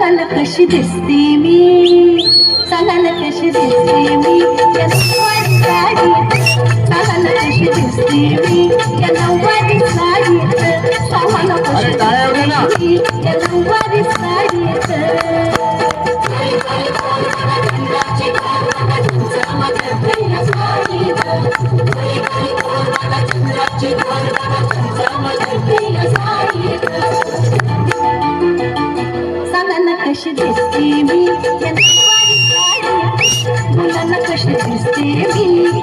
सांगा ना कशी दिसते मी सांगा ना कशी दिसते मी या नऊवारी साडीत सांगा ना कशी दिसते मी या नऊवारी साडीत कशी. दिसते मी या नऊवारी कशी दिसते मी. मुलांना कशी दिसते मी.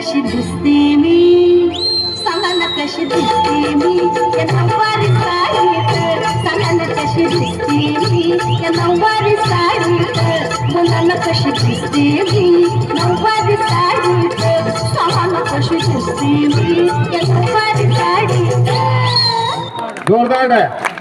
कशी दिसते मी? सांगा कशी दिसते मी? या नऊवारी साडीत सांगा कशी दिसते मी? या नऊवारी साडीत मुलांना कशी दिसते मी? नऊवारी साडीत सांगा कशी दिसते मी? या नऊवारी साडीत जोरदार आहे.